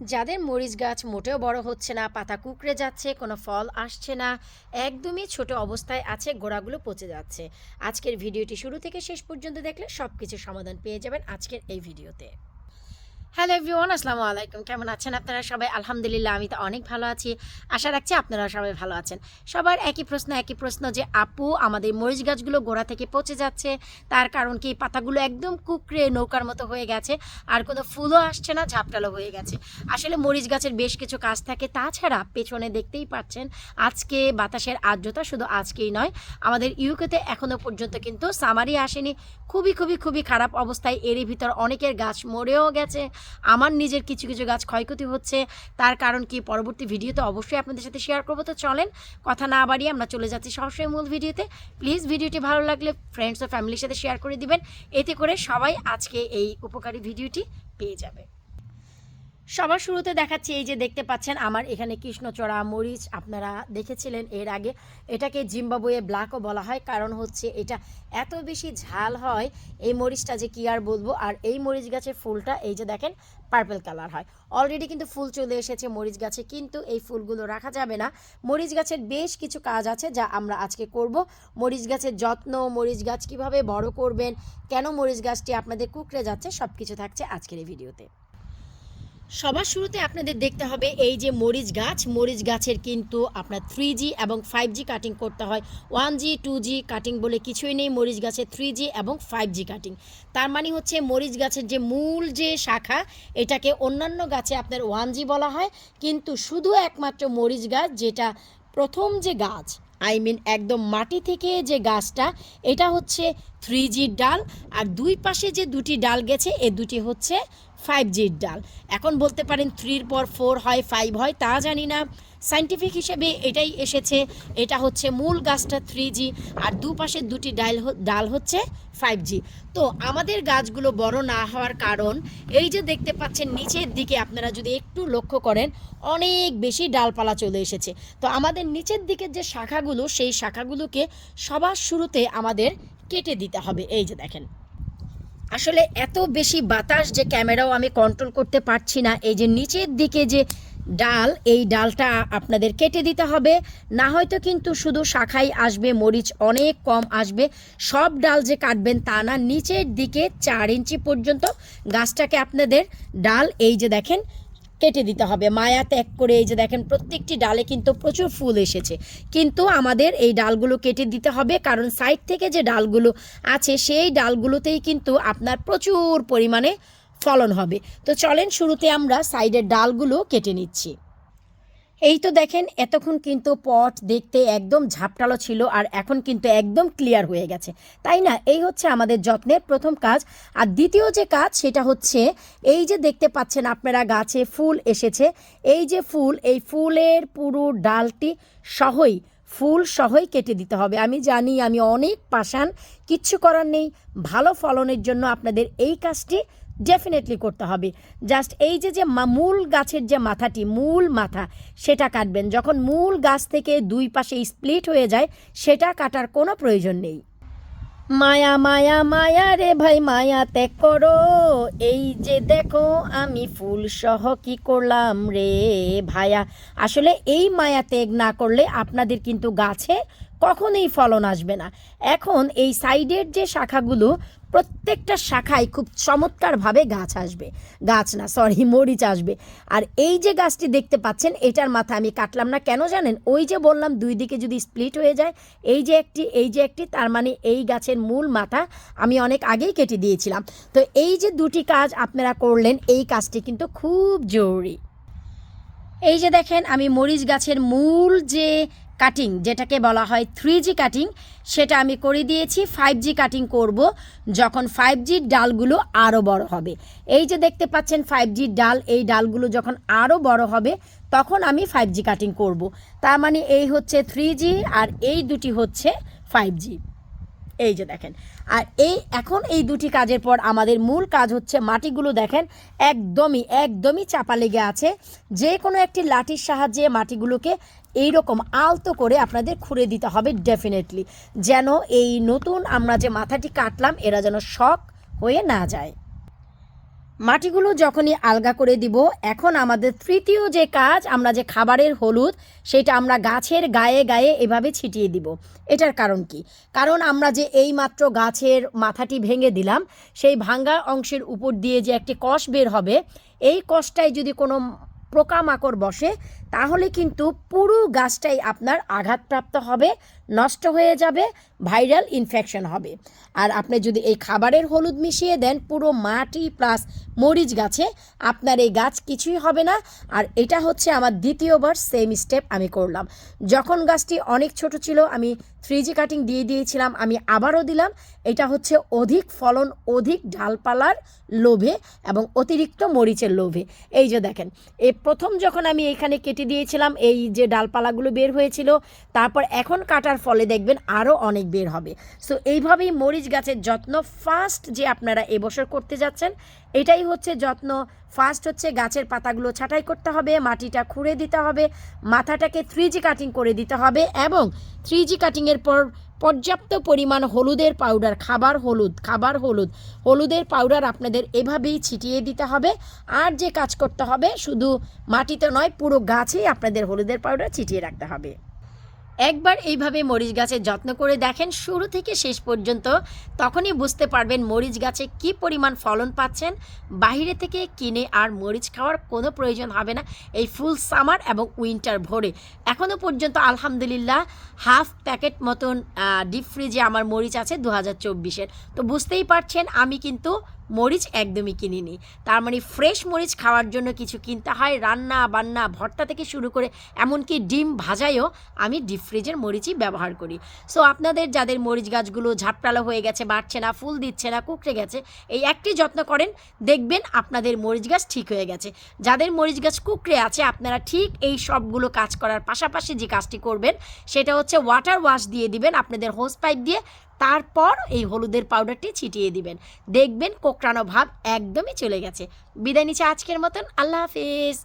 যাদের মরিচ গাছ মোটেও বড় হচ্ছে না, পাতা কুকড়ে যাচ্ছে, কোনো ফল আসছে না, একদমই ছোট অবস্থায় আছে, গোড়াগুলো পচে যাচ্ছে। আজকের ভিডিওটি শুরু থেকে শেষ পর্যন্ত দেখলে সব কিছুর সমাধান পেয়ে যাবেন আজকের এই ভিডিওতে। হ্যালো এভরিওয়ান আসসালামু আলাইকুম। কেমন আছেন আপনারা সবাই? আলহামদুলিল্লাহ, আমি তো অনেক ভালো আছি। আশা রাখছি আপনারা সবাই ভালো আছেন। সবার একই প্রশ্ন একই প্রশ্ন যে, আপু, আমাদের মরিচ গাছগুলো গোড়া থেকে পচে যাচ্ছে। তার কারণ কি? পাতাগুলো একদম কুকড়ে নৌকার মতো হয়ে গেছে। আর কোনো ফুলও আসছে না, ঝাপটালো হয়ে গেছে। আসলে মরিচ গাছের বেশ কিছু কাজ থাকে। তাছাড়া পেছনে দেখতেই পাচ্ছেন, আজকে বাতাসের আর্দ্রতা শুধু আজকেই নয়, আমাদের ইউকেতে এখনও পর্যন্ত কিন্তু সামারি আসেনি। খুবই খুবই খুবই খারাপ অবস্থায় এরই ভিতর অনেকের গাছ মরেও গেছে। আমার নিজের কিছু কিছু গাছ ক্ষয়ক্ষতি হচ্ছে, তার কারণ কি পরবর্তী ভিডিওতে অবশ্যই আপনাদের সাথে শেয়ার করব। তো চলেন, কথা না বাড়িয়ে আমরা চলে যাচ্ছি সরাসরি মূল ভিডিওতে। প্লিজ ভিডিওটি ভালো লাগলে ফ্রেন্ডস ও ফ্যামিলির সাথে শেয়ার করে দিবেন, এতে করে সবাই আজকে এই উপকারী ভিডিওটি পেয়ে যাবে। সবার শুরুতে দেখাচ্ছি এই যে দেখতে পাচ্ছেন আমার এখানে কৃষ্ণচড়া মরিচ, আপনারা দেখেছিলেন এর আগে। এটাকে জিম্বাবুয়ে ব্ল্যাকও বলা হয়, কারণ হচ্ছে এটা এত বেশি ঝাল হয়, এই মরিচটা যে কি আর বলব? আর এই মরিচ গাছের ফুলটা, এই যে দেখেন পার্পল কালার হয়। অলরেডি কিন্তু ফুল চলে এসেছে মরিচ গাছে, কিন্তু এই ফুলগুলো রাখা যাবে না। মরিচ গাছের বেশ কিছু কাজ আছে যা আমরা আজকে করব। মরিচ গাছের যত্ন, মরিচ গাছ কীভাবে বড় করবেন, কেন মরিচ গাছটি আপনাদের কুকড়ে যাচ্ছে সব কিছু থাকছে আজকের এই ভিডিওতে। সবার শুরুতে আপনাদের দেখতে হবে এই যে মরিচ গাছ। মরিচ গাছের কিন্তু আপনার থ্রি জি এবং ফাইভ জি কাটিং করতে হয়। One G two G cutting বলে কিছুই নেই মরিচ গাছের থ্রি জি এবং ফাইভ জি কাটিং তার মানে হচ্ছে মরিচ গাছের যে মূল যে শাখা, এটাকে অন্যান্য গাছে আপনার ওয়ান জি বলা হয়। কিন্তু শুধু একমাত্র মরিচ গাছ, যেটা প্রথম যে গাছ আই মিন একদম মাটি থেকে যে গাছটা, এটা হচ্ছে থ্রি জির ডাল। আর দুই পাশে যে দুটি ডাল গেছে, এ দুটি হচ্ছে ফাইভ জির ডাল। এখন বলতে পারেন থ্রির পর ফোর হয় ফাইভ হয়, তা জানি না। সাইন্টিফিক হিসেবে এটাই এসেছে। এটা হচ্ছে মূল গাছটা থ্রি জি আর দুপাশের দুটি ডাল ডাল হচ্ছে ফাইভ জি তো আমাদের গাছগুলো বড় না হওয়ার কারণ, এই যে দেখতে পাচ্ছেন নিচের দিকে আপনারা যদি একটু লক্ষ্য করেন, অনেক বেশি ডালপালা চলে এসেছে। তো আমাদের নিচের দিকের যে শাখাগুলো, সেই শাখাগুলোকে সবার শুরুতে আমাদের কেটে দিতে হবে। এই যে দেখেন। আসলে এত বেশি বাতাস যে ক্যামেরাও আমি কন্ট্রোল করতে পারছি না। এই যে নিচের দিকে যে ডাল, এই ডালটা আপনাদের কেটে দিতে হবে। না হয়তো কিন্তু শুধু শাখাই আসবে, মরিচ অনেক কম আসবে। সব ডাল যে কাটবেন তা না, নিচের দিকে চার ইঞ্চি পর্যন্ত গাছটাকে আপনাদের ডাল, এই যে দেখেন কেটে দিতে হবে। মায়া ত্যাগ করে এই যে দেখেন, প্রত্যেকটি ডালে কিন্তু প্রচুর ফুল এসেছে। কিন্তু আমাদের এই ডালগুলো কেটে দিতে হবে, কারণ সাইড থেকে যে ডালগুলো আছে, সেই ডালগুলোতেই কিন্তু আপনার প্রচুর পরিমাণে ফলন হবে। তো চলেন শুরুতে আমরা সাইডের ডালগুলো কেটে নিচ্ছি। এই তো দেখেন, এতক্ষণ কিন্তু পট দেখতে একদম ঝাপটালো ছিল আর এখন কিন্তু একদম ক্লিয়ার হয়ে গেছে। তাই না? এই হচ্ছে আমাদের যত্নের প্রথম কাজ। আর দ্বিতীয় যে কাজ, সেটা হচ্ছে এই যে দেখতে পাচ্ছেন আপনারা গাছে ফুল এসেছে। এই যে ফুল, এই ফুলের পুরো ডালটি সহই, ফুল সহই কেটে দিতে হবে। আমি জানি আমি অনেক পাষাণ, কিচ্ছু করার নেই। ভালো ফলনের জন্য আপনাদের এই কাজটি ডেফিনেটলি করতে হবে। জাস্ট এই যে যে মূল গাছের যে মাথাটি, মূল মাথা, সেটা কাটবেন। যখন মূল গাছ থেকে দুই পাশে স্প্লিট হয়ে যায়, সেটা কাটার কোনো প্রয়োজন নেই। মায়া মায়া মায়া রে ভাই, মায়া ত্যাগ করো। এই যে দেখো, আমি ফুল সহ কি করলাম রে ভায়া। আসলে এই মায়া ত্যাগ না করলে আপনাদের কিন্তু গাছে কখনোই ফলন আসবে না। এখন এই সাইডের যে শাখাগুলো, প্রত্যেকটা শাখায় খুব চমৎকারভাবে গাছ আসবে। গাছ না সরি মরিচ আসবে। আর এই যে গাছটি দেখতে পাচ্ছেন, এটার মাথা আমি কাটলাম না। কেন জানেন? ওই যে বললাম, দুই দিকে যদি স্প্লিট হয়ে যায়, এই যে একটি, এই যে একটি, তার মানে এই গাছের মূল মাথা আমি অনেক আগেই কেটে দিয়েছিলাম। তো এই যে দুটি কাজ আপনারা করলেন, এই কাজটি কিন্তু খুব জরুরি। এই যে দেখেন, আমি মরিচ গাছের মূল যে কাটিং যেটাকে বলা হয় থ্রি জি কাটিং সেটা আমি করে দিয়েছি ফাইভ জি কাটিং করব, যখন ফাইভ জির ডালগুলো আরও বড় হবে। এই যে দেখতে পাচ্ছেন ফাইভ জির ডাল, এই ডালগুলো যখন আরও বড় হবে, তখন আমি ফাইভ জি কাটিং করব। তার মানে এই হচ্ছে থ্রি জি আর এই দুটি হচ্ছে ফাইভ জি এই যে দেখেন, আর এই এখন এই দুটি কাজের পর আমাদের মূল কাজ হচ্ছে মাটিগুলো দেখেন, একদমই একদমই চাপা লেগে আছে। যে কোনো একটি লাঠির সাহায্যে মাটিগুলোকে এই রকম আলতো করে আপনাদের খুঁড়ে দিতে হবে ডেফিনেটলি যেন এই নতুন আমরা যে মাথাটি কাটলাম, এরা যেন শখ হয়ে না যায়। মাটিগুলো যখনই আলগা করে দিব, এখন আমাদের তৃতীয় যে কাজ, আমরা যে খাবারের হলুদ, সেটা আমরা গাছের গায়ে গায়ে এভাবে ছিটিয়ে দিব। এটার কারণ কি? কারণ আমরা যে এই মাত্র গাছের মাথাটি ভেঙে দিলাম, সেই ভাঙ্গা অংশের উপর দিয়ে যে একটি কষ বের হবে, এই কষটায় যদি কোনো পোকামাকড় বসে তাহলে কিন্তু পুরো গাছটাই আপনার আঘাতপ্রাপ্ত হবে, নষ্ট হয়ে যাবে, ভাইরাল ইনফেকশন হবে। আর আপনি যদি এই খাবারের হলুদ মিশিয়ে দেন, পুরো মাটি প্লাস মরিচ গাছে, আপনার এই গাছ কিছুই হবে না। আর এটা হচ্ছে আমার দ্বিতীয়বার সেম স্টেপ আমি করলাম। যখন গাছটি অনেক ছোট ছিল, আমি থ্রি জি কাটিং দিয়ে দিয়েছিলাম, আমি আবারও দিলাম। এটা হচ্ছে অধিক ফলন, অধিক ডালপালার লোভে এবং অতিরিক্ত মরিচের লোভে। এই যে দেখেন এই প্রথম যখন আমি এখানে কেটে দিয়েছিলাম, এই যে ডালপালাগুলো বের হয়েছিল, তারপর এখন কাটার ফলে দেখবেন আরও অনেক বের হবে। সো এইভাবেই মরিচ গাছের যত্ন ফার্স্ট যে আপনারা এবছর করতে যাচ্ছেন, এটাই হচ্ছে যত্ন। ফার্স্ট হচ্ছে গাছের পাতাগুলো ছাঁটাই করতে হবে, মাটিটা খুঁড়ে দিতে হবে, মাথাটাকে থ্রি কাটিং করে দিতে হবে এবং থ্রি কাটিংয়ের পর পর্যাপ্ত পরিমাণ হলুদের পাউডার খাবার হলুদ খাবার হলুদ, হলুদের পাউডার আপনাদের এভাবেই ছিটিয়ে দিতে হবে। আর যে কাজ করতে হবে, শুধু মাটিতে নয়, পুরো গাছেই আপনাদের হলুদের পাউডার ছিটিয়ে রাখতে হবে। একবার এইভাবে মরিচ গাছের যত্ন করে দেখেন, শুরু থেকে শেষ পর্যন্ত তখনই বুঝতে পারবেন মরিচ গাছে কি পরিমাণ ফলন পাচ্ছেন। বাইরে থেকে কিনে আর মরিচ খাওয়ার কোনো প্রয়োজন হবে না। এই ফুল সামার এবং উইন্টার ভরে। এখনও পর্যন্ত আলহামদুলিল্লাহ হাফ প্যাকেট মতন ডিপ ফ্রিজে আমার মরিচ আছে দু হাজার তো বুঝতেই পারছেন, আমি কিন্তু মরিচ একদমই কিনিনি। তার মানে ফ্রেশ মরিচ খাওয়ার জন্য কিছু কিনতে হয়, রান্না, বান্না, ভর্তা থেকে শুরু করে এমনকি ডিম ভাজায়ও আমি ডিপ ফ্রিজের মরিচই ব্যবহার করি। সো আপনাদের যাদের মরিচ গাছগুলো ঝাপটালো হয়ে গেছে, বাড়ছে না, ফুল দিচ্ছে না, কুকড়ে গেছে, এই একটি যত্ন করেন, দেখবেন আপনাদের মরিচ গাছ ঠিক হয়ে গেছে। যাদের মরিচ গাছ কুকড়ে আছে, আপনারা ঠিক এই সবগুলো কাজ করার পাশাপাশি যে কাজটি করবেন, সেটা হচ্ছে ওয়াটার ওয়াশ দিয়ে দিবেন, আপনাদের হোস পাইপ দিয়ে তারপর এই হলুদের পাউডারটি ছিটিয়ে দিবেন। দেখবেন কোকড়ানো ভাব একদমই চলে গেছে। বিদায় নিচ্ছে আজকের মতন। আল্লাহ হাফিজ।